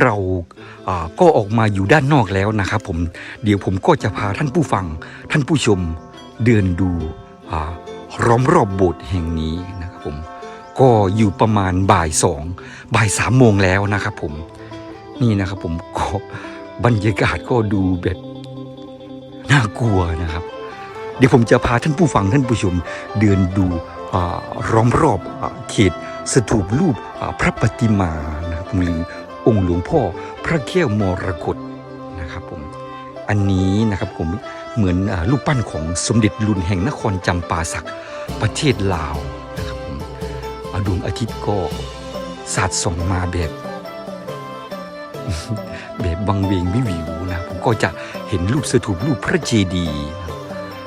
เราอ่าก็ออกมาอยู่ด้านนอกแล้วนะครับผมเดี๋ยวผมก็จะพาท่านผู้ฟัง ท่านผู้ชมเดินดูอ่าล้อมรอบโบสถ์แห่งนี้นะครับผมก็อยู่ประมาณบ่ายสองบ่ายสามโมงแล้วนะครับผมนี่นะครับผมก็บรรยากาศก็ดูแบบน่ากลัวนะครับ เดี๋ยวผมจะพาท่านผู้ฟังท่านผู้ชมเดินดูอ่าล้อมรอบเขตสถูปรูปพระปฏิมานะครับหรือ องค์หลวงพ่อพระแก้วมรกตนะครับผมอันนี้นะครับผมเหมือนอารูปปั้นของสมเด็จลุนแห่งนครจำปาสักประเทศลาวนะครับผมอ่าดวงอาทิตย์ก็สาดส่องมาแบบแบบวังเวงวิวิวนะผมก็จะเห็นรูปสถูปรูปพระเจดีย์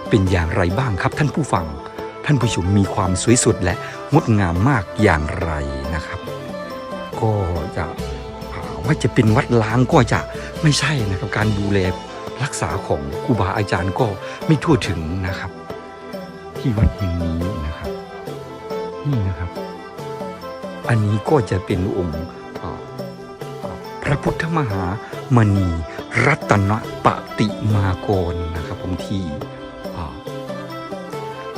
เป็นอย่างไรบ้างครับท่านผู้ฟัง ท่านผู้ชมมีความสวยสดและงดงามมากอย่างไรนะครับ ก็จะ ว่าจะเป็นวัดล้างก็จะไม่ใช่นะครับการดูแลรักษาของครูบาอาจารย์ก็ไม่ทั่วถึงนะครับ ที่วัดแห่งนี้นะครับนี่นะครับ อันนี้ก็จะเป็นองค์พระพุทธมหามณีรัตนปฏิมากรนะครับผมที่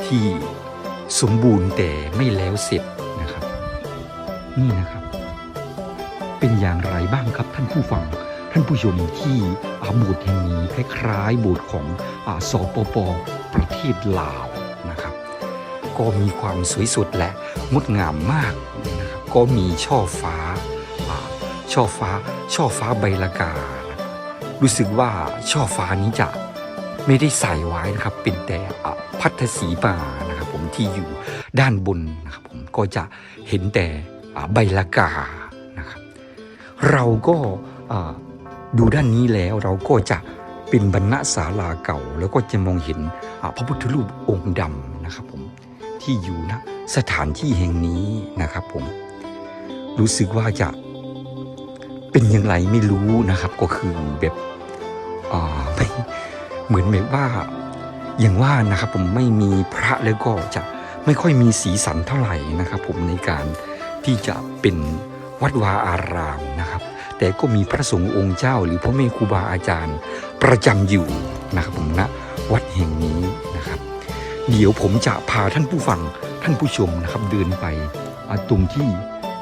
ที่สมบูรณ์แต่ไม่แล้วเสร็จนะครับ นี่นะครับ เป็นอย่างไรบ้างครับท่านผู้ฟัง ท่านผู้ชมที่อาโบสถ์แห่งนี้คล้ายๆโบสถ์ของอสปปประเทศลาวนะครับ ก็มีความสวยสดและงดงามมากนะครับก็มีช่อฟ้าช่อฟ้าช่อฟ้าใบละกานะรู้สึกว่าช่อฟ้านี้จะไม่ได้ใส่ไว้นะครับเป็นแต่พัทธสีมานะครับผมที่อยู่ด้านบนนะครับผมก็จะเห็นแต่ใบละกา เราก็ดูด้านนี้แล้วเราก็จะเป็นบรรณศาลาเก่า แล้วก็จะมองเห็นพระพุทธรูปองค์ดำนะครับผมที่อยู่ณสถานที่แห่งนี้นะครับผมรู้สึกว่าจะเป็นอย่างไรไม่รู้นะครับ ก็คือแบบไม่เหมือนแบบว่าอย่างว่านะครับผมไม่มีพระแล้วก็จะไม่ค่อยมีสีสันเท่าไหร่นะครับ ผมในการที่จะเป็น วัดวาอารามนะครับ แต่ก็มีพระสงฆ์องค์เจ้าหรือพ่อแม่ครูบาอาจารย์ ประจำอยู่นะครับผมณวัดแห่งนี้นะครับ เดี๋ยวผมจะพาท่านผู้ฟังท่านผู้ชมนะครับเดินไปตรงที่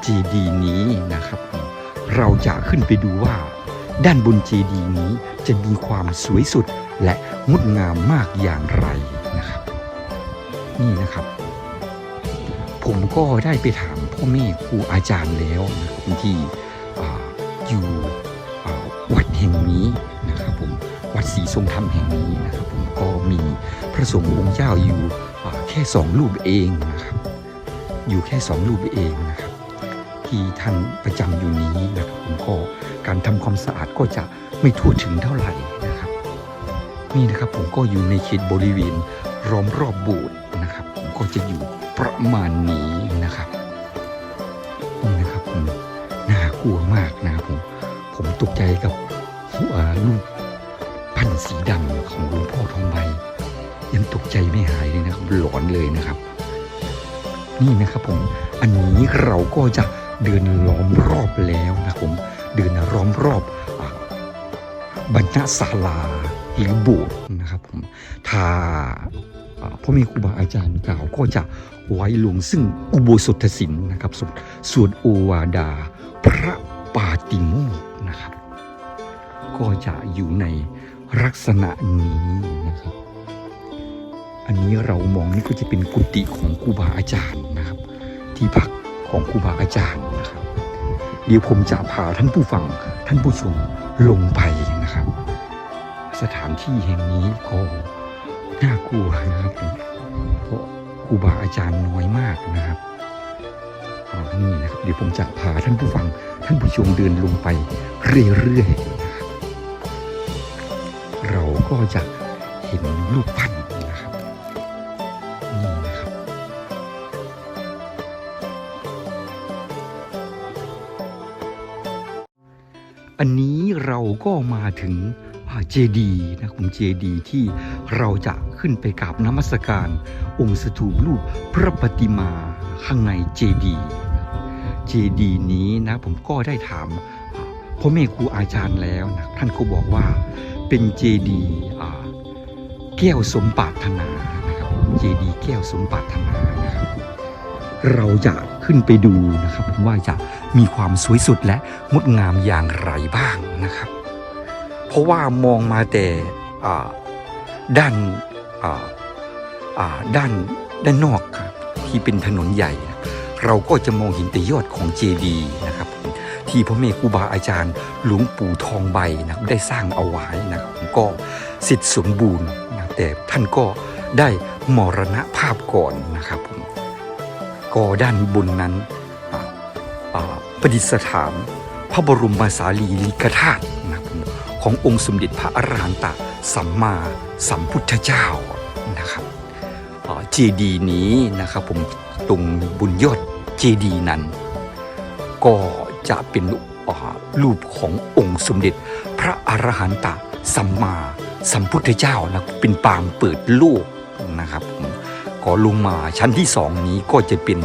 เจดีนี้นะครับ เราจะขึ้นไปดูว่า ด้านบนเจดีนี้จะมีความสวยสุดและงดงามมากอย่างไรนะครับ นี่นะครับ ผมก็ได้ไปถาม พ่อแม่ครูอาจารย์แล้วนะครับที่ออยู่วัดแห่งนี้นะครับผมวัดศรีทรงธรรมแห่งนี้นะครับผมก็มีพระสงฆ์องค์เจ้าอยู่แค่สองรูปเองนะครับ อยู่แค่สองรูปเองนะครับ ที่ท่านประจำอยู่นี้นะครับผมก็การทำความสะอาดก็จะไม่ทั่วถึงเท่าไหร่นะครับ นี่นะครับผมก็อยู่ในเขตบริเวณล้อมรอบโบสถ์นะครับ ผมก็จะอยู่ประมาณนี้ กลัวมากนะครับผม ผมตกใจกับอ่ารูปพันธ์สีดำของหลวงพ่อทองใบ ยังตกใจไม่หายเลยนะครับหลอนเลยนะครับ นี่นะครับผมอันนี้เราก็จะเดินล้อมรอบแล้วนะผมเดินล้อมรอบอบรรณศาลาหรือโบสถ์นะครับผมถ้าอ่าพ่อแม่ครูบาอาจารย์กล่าวก็จะไว้ลงซึ่งอุโบสถศิลป์นะครับสวดสวดโอวาดา พระปาติโมกนะครับ ก็จะอยู่ในลักษณะนี้นะครับ อันนี้เรามองนี่ก็จะเป็นกุฏิของครูบาอาจารย์นะครับ ที่พักของครูบาอาจารย์นะครับ เดี๋ยวผมจะพาท่านผู้ฟังท่านผู้ชมลงไปนะครับ สถานที่แห่งนี้ก็น่ากลัวนะครับเพราะครูบาอาจารย์น้อยมากนะครับ นี่นะครับเดี๋ยวผมจะพาท่านผู้ฟัง ท่านผู้ชมเดินลงไปเรื่อยๆ เราก็จะเห็นรูปปั้นนะครับนี่นะครับ อันนี้เราก็มาถึงเจดีนะครับเจดีที่เราจะขึ้นไปกราบน้ำมัสการ องค์สถูปรูปพระปฏิมา ข้างในเจดีเจดีนี้นะผมก็ได้ถามพ่อแม่ครูอาจารย์แล้วนะท่านก็บอกว่าเป็นเจดีแก้วสมปรารถนานะครับเจดีแก้วสมปรารถนานะครับเราจะขึ้นไปดูนะครับว่าจะมีความสวยสุดและงดงามอย่างไรบ้างนะครับ เพราะว่ามองมาแต่ด้านด้านด้านนอกครับ ที่เป็นถนนใหญ่ เราก็จะมองเห็นแต่ยอดของเจดีนะครับ ที่พ่อแม่ครูบาอาจารย์หลวงปู่ทองใบนะได้สร้างเอาไว้นะครับก็สิทธิ์สมบูรณ์นะแต่ท่านก็ได้มรณภาพก่อนนะครับผมก็ด้านบนนั้นประดิษฐานพระบรมสารีริกธาตุนะครับขององค์สมเด็จพระอรหันตสัมมาสัมพุทธเจ้า เจดีนี้นะครับผมตรงบนยอดเจดีนั้น ก็จะเป็นรูปขององค์สมเด็จ พระอรหันตสัมมาสัมพุทธเจ้านะเป็นปางเปิดโลกนะครับผมก็ลงมาชั้นที่สองนี้ก็จะเป็น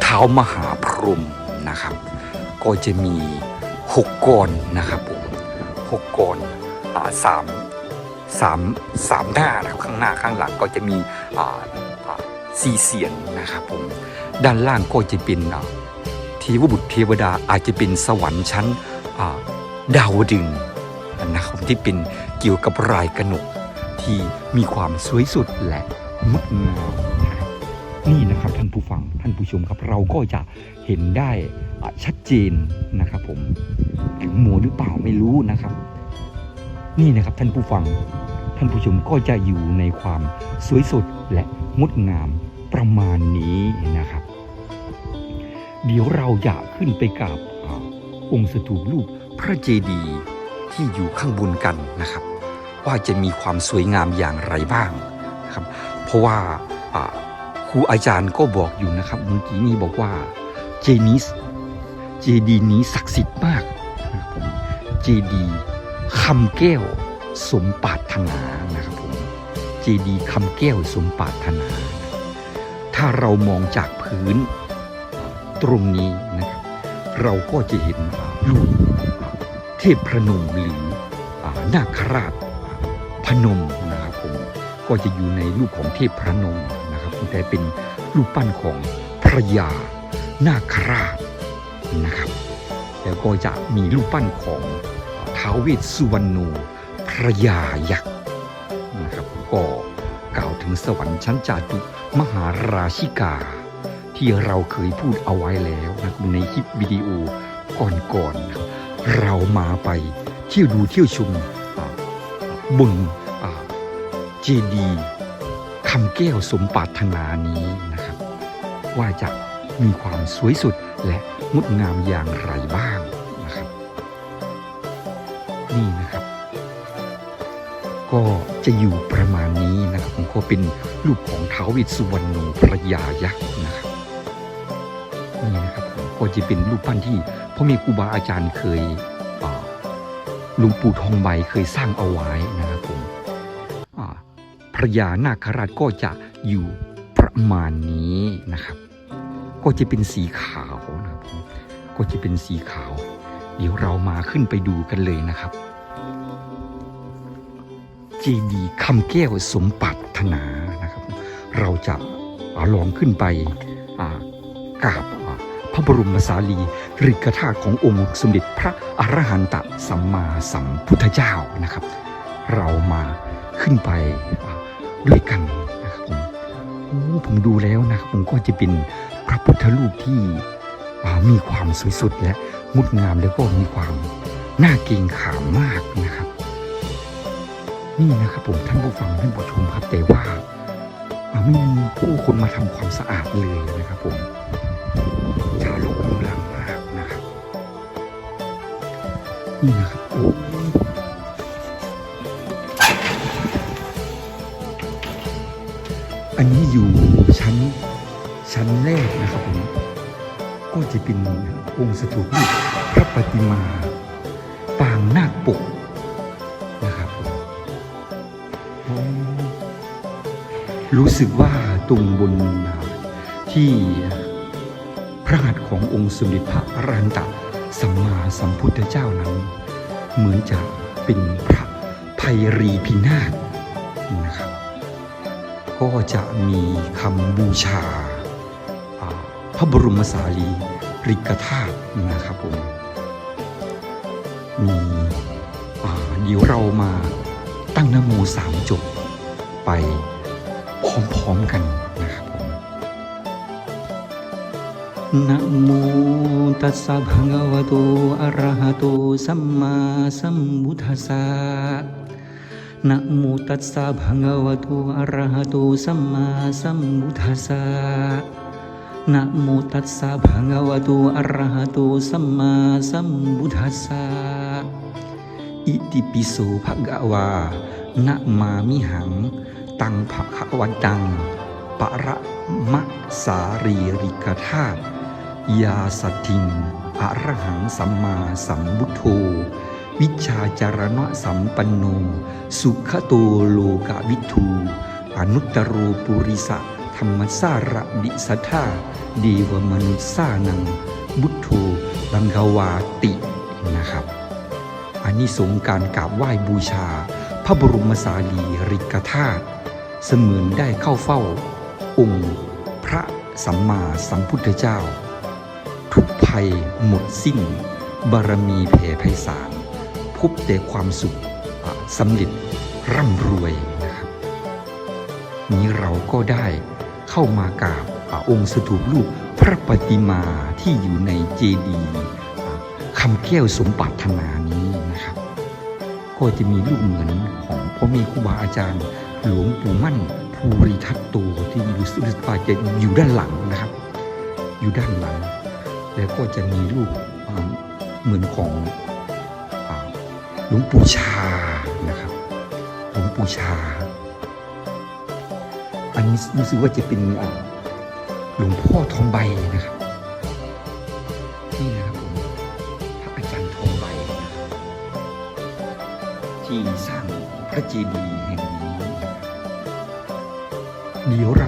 เท้ามหาพรหมนะครับ ก็จะมีหกกรนะครับผมหกกรสามสามสามหน้านะครับข้างหน้าข้างหลังก็จะมี สี่เสียงนะครับผมด้านล่างก็จะเป็นอ่าเทวบุตรเทวดาอาจจะเป็นสวรรค์ชั้นาดาวดึงนะครับที่เป็นเกี่ยวกับรายกนกที่มีความสวยสุดและงดงามนะครับนี่นะครับท่านผู้ฟังท่านผู้ชมครับเราก็จะเห็นได้ชัดเจนนะครับผมถึงมัวหรือเปล่าไม่รู้นะครับ นี่นะครับท่านผู้ฟัง ท่านผู้ชมก็จะอยู่ในความสวยสดและงดงามประมาณนี้นะครับ เดี๋ยวเราจะขึ้นไปกราบอองค์สถูปรูปพระเจดีย์ที่อยู่ข้างบนกันนะครับ ว่าจะมีความสวยงามอย่างไรบ้างนะครับ เพราะว่าครูอาจารย์ก็บอกอยู่นะครับเมื่อกี้นี้บอกว่าเจนิสเจดีนี้ศักดิ์สิทธิ์มากนะครับผมเจดีคำแก้ว สมปาถนานะครับผมเจดีคำแก้วสมปาถนา ถ้าเรามองจากพื้นตรงนี้นะครับเราก็จะเห็นรูปเทพพระนมหรือนาคราชพนมนะครับผมก็จะอยู่ในรูปของเทพพระนมนะครับแต่เป็นรูปปั้นของพระยานาคราชนะครับ แล้วก็จะมีรูปปั้นของท้าวเวสสุวรรณู พระยายักษ์นะครับก็กล่าวถึงสวรรค์ชั้นจาตุมหาราชิกา ที่เราเคยพูดเอาไว้แล้วนะครับในคลิปวิดีโอก่อนๆครับเรามาไปเที่ยวดูเที่ยวชมบนอ่าเจดีคำแก้วสมปรารถนานี้นะครับ ว่าจะมีความสวยสุดและงดงามอย่างไรบ้างนะครับ นี่นะ จะอยู่ประมาณนี้นะครับผมก็เป็นรูปของท้าววิสุวรรณพระยายักษ์นะครับนี่นะครับผมก็จะเป็นรูปปั้นที่พ่อแม่ครูบาอาจารย์เคยหลวงปู่ทองใบเคยสร้างเอาไว้นะครับผมพระยานาคราชก็จะอยู่ประมาณนี้นะครับ ก็จะเป็นสีขาวนะครับก็จะเป็นสีขาว เดี๋ยวเรามาขึ้นไปดูกันเลยนะครับ เจดีย์คำแก้วสมปรารถนานะครับ เราจะลองขึ้นไปกราบพระบรมสารีริกธาตุขององค์สมเด็จพระอรหันตสัมมาสัมพุทธเจ้านะครับ เรามาขึ้นไปด้วยกันนะครับผมโอ้ผมดูแล้วนะครับผมก็จะเป็นพระพุทธรูปที่มีความสวยสุดและงดงามแล้วก็มีความน่าเกรงขามมากนะครับ นี่นะครับผมท่านผู้ฟังท่านผู้ชมครับแต่ว่าไม่มีผู้คนมาทำความสะอาดเลยนะครับผมชาลกลุงลังมากนะครับนี่นะครับโอ้อันนี้อยู่ชั้นชั้นแรกนะครับผมก็จะเป็นองค์สถูปพระปฏิมา รู้สึกว่าตรงบนที่พระหัตถ์ขององค์สมเด็จพระอรันตสสัมมาสัมพุทธเจ้านั้น เหมือนจะเป็นพระภัยรีพินาศนะครับก็จะมีคำบูชาพระบรมสารีริกธาตุนะครับผมมีอ่าเดี๋ยวเรามาตั้งนโมสามจบไป พร้อมๆกันนะครับผมนะโมตัสสะภะคะวะโตอะระหะโตสัมมาสัมพุทธัสสะนะโมตัสสะภะคะวะโตอะระหะโตสัมมาสัมพุทธัสสะนะโมตัสสะภะคะวะโตอะระหะโตสัมมาสัมพุทธัสสะอิติปิโสภะคะวานะมามิหัง ตังภะควันตังปะระมะสารีริกธาตุยาสตทิงอรหังสัมมาสัมพุทโธวิชาจารณะสัมปันโน สุขโตโลกวิทูอนุตตรปุริสะธรรมสาระดิสัทธาเดวมนุษสานัง บุตโธบังกวาตินะครับอานิสงส์การกราบไหว้บูชา พระบรมสารีริกธาตุ เสมือนได้เข้าเฝ้า องค์พระสัมมาสัมพุทธเจ้า ทุกภัยหมดสิ้น บารมีแผ่ไพศาลพบแต่ความสุขสำเร็จร่ำรวยนะครับ นี้เราก็ได้เข้ามากราบองค์สถูปรูปพระปฏิมาที่อยู่ในเจดีย์คำแก้วสมปรารถนานี้นะครับ ก็จะมีรูปเหมือนของพ่อแม่ครูบาอาจารย์ หลวงปู่มั่นภูริทัตโตที่รู้สึกว่าจะอยู่ด้านหลังนะครับ อยู่ด้านหลัง แล้วก็จะมีรูปเหมือนของหลวงปู่ชานะครับหลวงปู่ชา อันนี้รู้สึกว่าจะเป็นหลวงพ่อทองใบนะครับ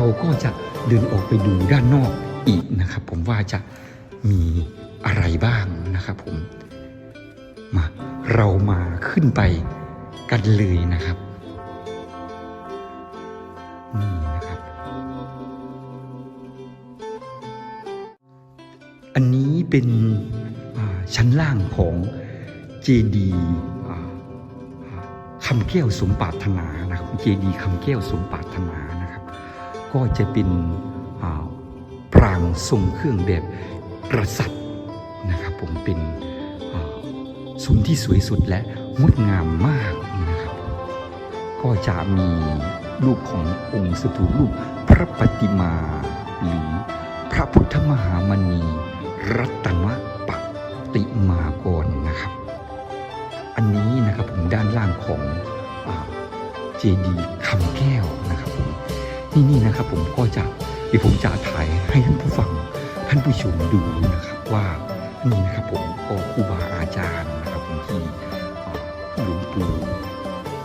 เราก็จะเดินออกไปดูด้านนอกอีกนะครับ ผมว่าจะมีอะไรบ้างนะครับผมมาเรามาขึ้นไปกันเลยนะครับนี่นะครับ อันนี้เป็นชั้นล่างของเจดีคำแก้วสมปรารถนานะครับเจดีคำแก้วสมปรารถนานะ ก็จะเป็นอ่าปรางทรงเครื่องแบบกษัตรนะครับผมเป็นอ่าซุ้มที่สวยสุดและงดงามมากนะครับ ก็จะมีรูปขององค์สถูรูปพระปฏิมาหรือพระพุทธมหามณี รัตนปฏิมากรนะครับ อันนี้นะครับผมด้านล่างของเจดีย์คำแก้วนะครับผม นี่นี่นะครับผมก็จะเดี๋ยวผมจะถ่ายให้ท่านผู้ฟังท่านผู้ชมดูนะครับว่านี่นะครับผมก็ครูบาอาจารย์นะครับผมที่หลวงปู่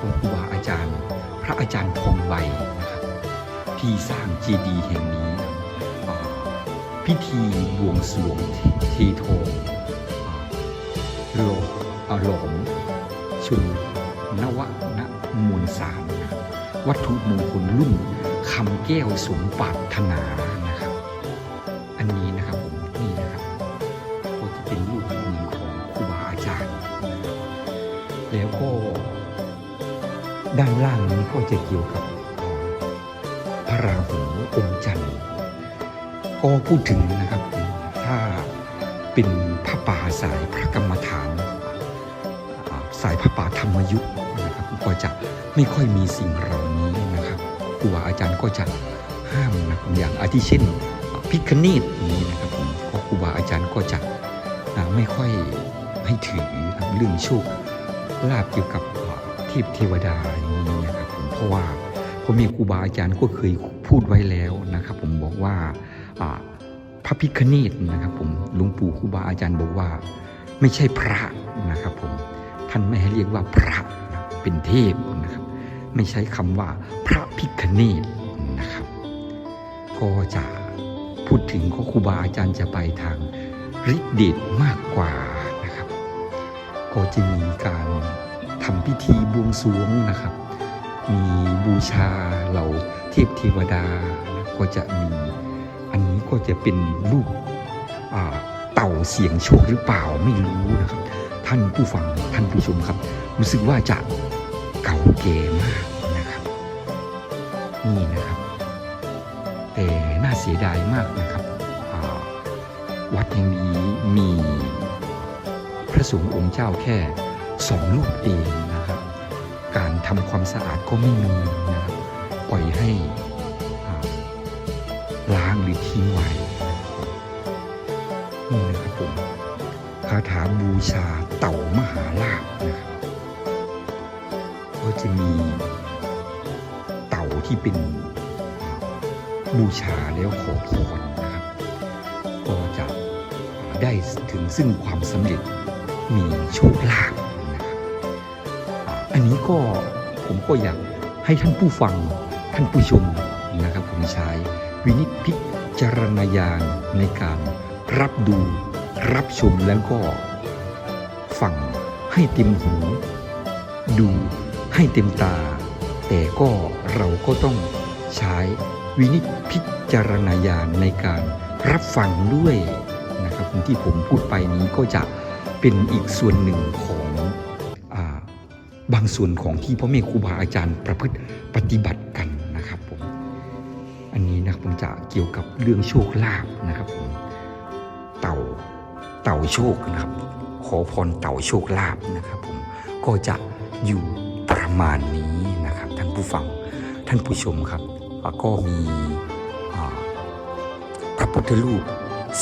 องค์ครูบาอาจารย์ พระอาจารย์ทองใบนะครับที่สร้างเจดีย์แห่งนี้ พิธีบวงสรวงเทโทหลออ่าหลอมชุนนวนะมูลสารนะวัตถุมงคลรุ่น คำแก้วสมปรารถนานะครับ อันนี้นะครับผมนี่นะครับก็จะเป็นรูปเหมือนของครูบาอาจารย์ แล้วก็ด้านล่างนี้ก็จะเกี่ยวกับพระราหูองค์จันทร์ก็พูดถึงนะครับ ถ้าเป็นพระป่าสายพระกรรมฐาน สายพระป่าธรรมยุทธ์นะครับก็จะไม่ค่อยมีสิ่งเหล่า ครูบาอาจารย์ก็จะห้ามนะครับอย่างอาทิเช่นพิคเนตนี้นะครับผมก็ครูบาอาจารย์ก็จะไม่ค่อยให้ถือเรื่องโชคลาภเกี่ยวกับเทพเทวดาอย่างนี้นะครับผมเพราะว่าผมมีครูบาอาจารย์ก็เคยพูดไว้แล้วนะครับ ผมบอกว่าพระพิคเนตนะครับ ผมหลวงปู่ครูบาอาจารย์บอกว่า ไม่ใช่พระนะครับ ผมท่านไม่ให้เรียกว่าพระเป็นเทพ ไม่ใช้คำว่าพระพิคเนตนะครับ ก็จะพูดถึงก็ครูบาอาจารย์จะไปทางฤทธิเดชมากกว่านะครับ ก็จะมีการทำพิธีบวงสรวงนะครับ มีบูชาเหล่าเทพเทวดานะก็จะมีอันนี้ก็จะเป็นรูปเต่าเสียงโชคหรือเปล่าไม่รู้นะครับ ท่านผู้ฟังท่านผู้ชมครับ รู้สึกว่าจะ เก่าแก่มากนะครับ นี่นะครับ แต่น่าเสียดายมากนะครับ วัดแห่งนี้มีพระสงฆ์องค์เจ้าแค่สองรูปเองนะครับ การทำความสะอาดก็ไม่มีนะครับ ปล่อยให้ล้างหรือทิ้งไว้ นี่นะครับผมคาถาบูชาเต่ามหาลาภนะครับ ก็จะมีเต่าที่เป็นบูชาแล้วขอพรนะครับ ก็จะได้ถึงซึ่งความสำเร็จมีโชคลาภนะครับอันนี้ก็ผมก็อยากให้ท่านผู้ฟังท่านผู้ชมนะครับผมใช้วินิจพิจารณญาณในการรับดูรับชมแล้วก็ฟังให้เต็มหูดู ให้เต็มตา แต่ก็เราก็ต้องใช้วินิจพิจารณญาณในการรับฟังด้วยนะครับที่ผมพูดไปนี้ก็จะเป็นอีกส่วนหนึ่งของอบางส่วนของที่พ่อแม่ครูบาอาจารย์ประพฤติปฏิบัติกันนะครับผมอันนี้นะครับผมจะเกี่ยวกับเรื่องโชคลาภนะครับผมเต่าเต่าโชคนะครับ ขอพรเต่าโชคลาภนะครับผมก็จะอยู่ ประมาณนี้นะครับท่านผู้ฟังท่านผู้ชมครับ ก็มีพระพุทธรูป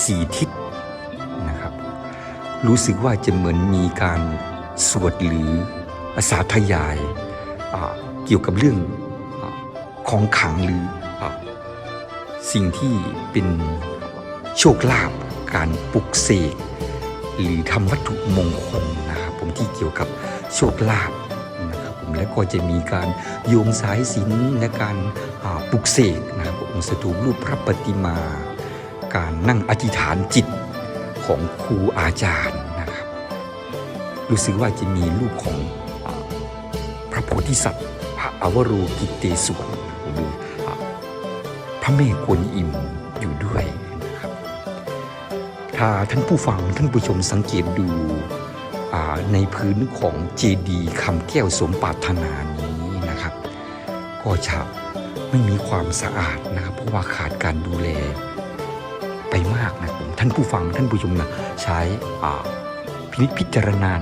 สีทิศนะครับ รู้สึกว่าจะเหมือนมีการสวดหรือสาธยายเกี่ยวกับเรื่องอของขังหรืออสิ่งที่เป็นโชคลาภการปลุกเสกหรือทำวัตถุมงคลนะครับผมที่เกี่ยวกับโชคลาภ และก็จะมีการโยงสายสินและการปลุกเสกนะครับองค์สถูปรูปพระปฏิมา การนั่งอธิษฐานจิตของครูอาจารย์นะครับ รู้สึกว่าจะมีรูปของอพระโพธิสัตว์ พระอวโรกิเตศวรหรือพระแม่กวนอิมอยู่ด้วยนะครับ ถ้าท่านผู้ฟังท่านผู้ชมสังเกตดูาในพื้นของเจดีย์คำแก้วสมปรารถนานี้นะครับ ก็จะไม่มีความสะอาดนะครับ เพราะว่าขาดการดูแลไปมากนะผมท่านผู้ฟังท่านผู้ชมนะใช้พินิจพิจารณา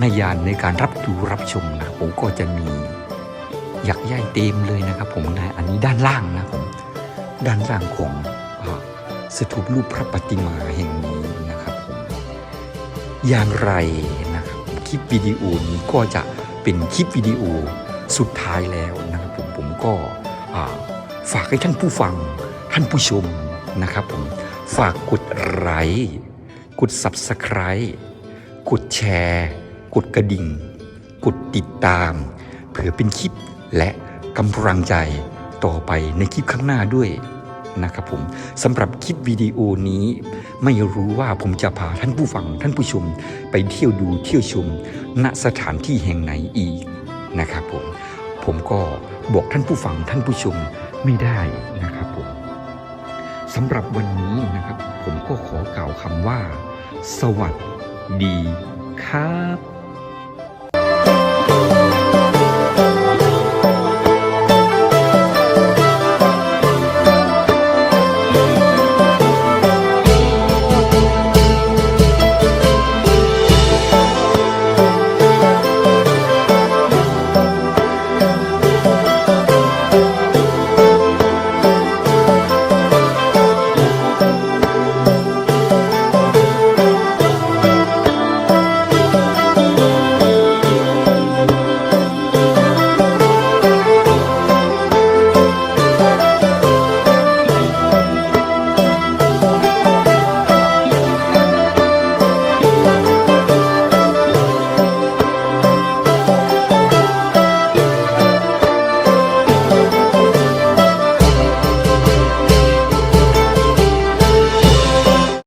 ในยานในการรับดูรับชมนะผมก็จะมีหยักย่ายเต็มเลยนะครับผมนะอันนี้ด้านล่างนะผมด้านล่างของอสถูปรูปพระปฏิมาแห่งนี้นะครับผมอย่างไร คลิปวิดีโอนี้ก็จะเป็นคลิปวิดีโอสุดท้ายแล้วนะครับผมผมก็ฝากให้ท่านผู้ฟังท่านผู้ชมนะครับผมฝากกดไลค์กด Subscribe กดแชร์ กดกระดิ่ง กดติดตามเพื่อเป็นคลิปและกำลังใจต่อไปในคลิปข้างหน้าด้วย นะครับผมสำหรับคลิปวิดีโอนี้ ไม่รู้ว่าผมจะพาท่านผู้ฟังท่านผู้ชม ไปเที่ยวดูเที่ยวชม ณสถานที่แห่งไหนอีกนะครับผมผมก็บอกท่านผู้ฟังท่านผู้ชมไม่ได้นะครับผมสำหรับวันนี้นะครับ ผมก็ขอกล่าวคำว่า สวัสดีครับ